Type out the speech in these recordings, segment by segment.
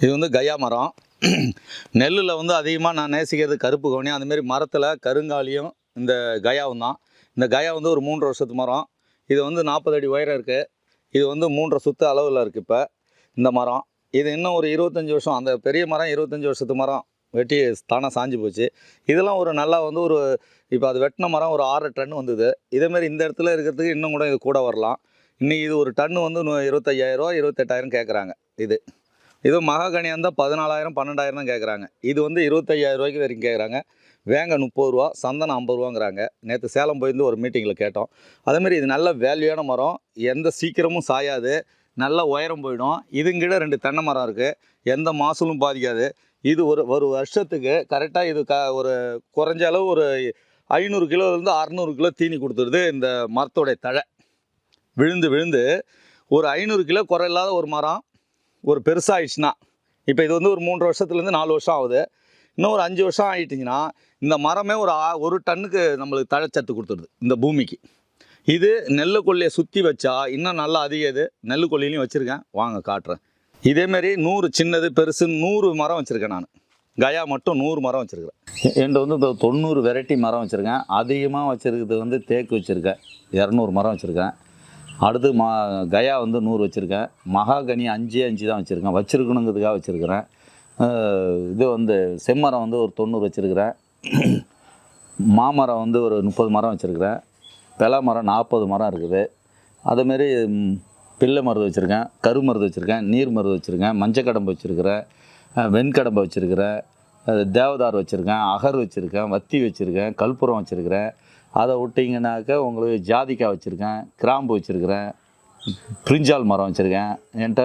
இது வந்து கயா மரம். நெல்லில் வந்து அதிகமாக நான் நேசிக்கிறது கருப்பு கவனி. அந்தமாரி மரத்தில் கருங்காலியும் இந்த கயாவும் தான். இந்த கயா வந்து ஒரு மூன்று வருஷத்து மரம். இது வந்து நாற்பது அடி உயரம் இருக்குது இது வந்து மூன்றரை சுத்து அளவில் இருக்குது இப்போ இந்த மரம். இது இன்னும் ஒரு இருபத்தஞ்சி வருஷம். அந்த பெரிய மரம் இருபத்தஞ்சி வருஷத்து மரம். வெட்டி தானாக சாஞ்சு போச்சு. இதெல்லாம் ஒரு நல்லா வந்து ஒரு இப்போ அது வெட்டின மரம் ஒரு ஆறு டன் வந்தது. இதேமாரி இந்த இடத்துல இருக்கிறதுக்கு இன்னும் கூட இது கூட வரலாம். இன்றைக்கி இது ஒரு டன்னு வந்து நு- இருபத்தையாயிரரூவா இருபத்தெட்டாயிரம் கேட்குறாங்க இது. இது மகாகனி இருந்தால் பதினாலாயிரம் பன்னெண்டாயிரம் தான் கேட்குறாங்க இது வந்து இருபத்தையாயிரம் ரூபாய்க்கு வரைக்கும் கேட்குறாங்க வேங்க முப்பது ரூபா சந்தனம் ஐம்பது ரூபாங்கிறாங்க. நேற்று சேலம் போயிருந்து ஒரு மீட்டிங்கில் கேட்டோம். அதேமாரி இது நல்ல வேல்யூயான மரம். எந்த சீக்கிரமும் சாயாது. நல்ல உயரம் போயிடும். இதுங்கிட்ட ரெண்டு தென்னை மரம் இருக்குது எந்த மாசலும் பாதிக்காது. இது ஒரு ஒரு வருஷத்துக்கு கரெக்டாக இது க ஒரு குறைஞ்ச அளவு ஒரு ஐநூறு கிலோலேருந்து அறநூறு கிலோ தீனி கொடுத்துருது இந்த மரத்தோடைய தழை. விழுந்து விழுந்து ஒரு ஐநூறு கிலோ குறை இல்லாத ஒரு மரம். ஒரு பெருசாகிடுச்சுன்னா இப்போ இது வந்து ஒரு மூன்று வருஷத்துலேருந்து நாலு வருஷம் ஆகுது. இன்னும் ஒரு அஞ்சு வருஷம் ஆகிட்டிங்கன்னா இந்த மரமே ஒரு ஆ- ஒரு டன்னுக்கு நம்மளுக்கு தழைச்சத்து கொடுத்துருது இந்த பூமிக்கு. இது நெல்லு கொல்லையை சுற்றி வச்சா இன்னும் நல்லா அதிக இது நெல்லு கொல்லையிலையும் வச்சுருக்கேன். வாங்க காட்டுறேன். இதேமாரி நூறு சின்னது பெருசு நூறு மரம் வச்சுருக்கேன் நான். கயா மட்டும் நூறு மரம் வச்சுருக்கிறேன். என்கிட்ட வந்து இந்த தொண்ணூறு வெரைட்டி மரம் வச்சுருக்கேன். அதிகமாக வச்சுருக்கிறது வந்து தேக்கு வச்சுருக்கேன். இரநூறு மரம் வச்சுருக்கேன். அடுத்து மா கயா வந்து நூறு வச்சுருக்கேன். மகாகனி அஞ்சே அஞ்சு தான் வச்சுருக்கேன். வச்சுருக்கணுங்கிறதுக்காக வச்சுருக்கிறேன். இது வந்து செம்மரம் வந்து ஒரு தொண்ணூறு வச்சுருக்கிறேன். மாமரம் வந்து ஒரு முப்பது மரம் வச்சுருக்கிறேன். பெல மரம் நாற்பது மரம் இருக்குது. அதேமாரி ம், பிள்ளை மருந்து வச்சுருக்கேன். கரு மருந்து வச்சுருக்கேன். நீர் மருந்து வச்சுருக்கேன். மஞ்சக்கடம்பு வச்சுருக்கிறேன். அஹ், வெண்கடம்பு வச்சுருக்கிறேன். தேவதார் வச்சுருக்கேன். அகர் வச்சுருக்கேன். வத்தி வச்சுருக்கேன். கல்புரம் வச்சுருக்கிறேன். அதை விட்டிங்கனாக்கா உங்களுக்கு ஜாதிக்காய் வச்சுருக்கேன் கிராம்பு வச்சுருக்கிறேன் பிரிஞ்சால் மரம் வச்சுருக்கேன் என்கிட்ட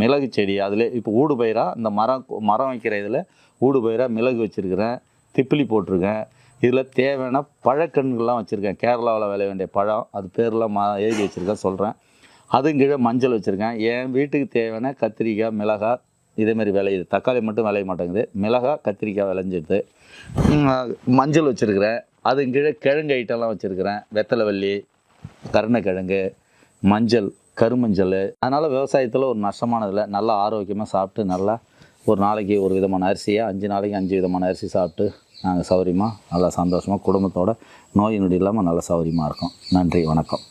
மிளகு செடி அதில் இப்போ ஊடு பயிராக இந்த மரம் மரம் வைக்கிற இதில் ஊடு பயிராக மிளகு வச்சுருக்கிறேன் திப்பிலி போட்டிருக்கேன். இதில் தேவையான பழக்கண்கள்லாம் வச்சுருக்கேன். கேரளாவில் விளைய வேண்டிய பழம் அது பேரெலாம் மா எழுதி வச்சுருக்கேன் சொல்கிறேன். அதுவும் கீழே மஞ்சள் வச்சுருக்கேன். என் வீட்டுக்கு தேவையான கத்திரிக்காய் மிளகாய் இதேமாரி விளையுது. தக்காளி மட்டும் விளைய மாட்டேங்குது. மிளகாய் கத்திரிக்காய் விளைஞ்சிடுது. மஞ்சள் வச்சுருக்கிறேன். அதுவும் கீழே கிழங்கு ஐட்டம்லாம் வச்சுருக்கிறேன். வெத்தலைவள்ளி கருணக்கிழங்கு மஞ்சள் கருமஞ்சள். அதனால் விவசாயத்தில் ஒரு நஷ்டமானதில் நல்லா ஆரோக்கியமாக சாப்பிட்டு நல்லா ஒரு நாளைக்கு ஒரு விதமான அரிசியை அஞ்சு நாளைக்கு அஞ்சு விதமான அரிசி சாப்பிட்டு நாங்கள் சௌகரியமாக நல்லா சந்தோஷமாக குடும்பத்தோட நோய் நொடி இல்லாமல் நல்லா சௌகரியமாக இருக்கோம். நன்றி வணக்கம்.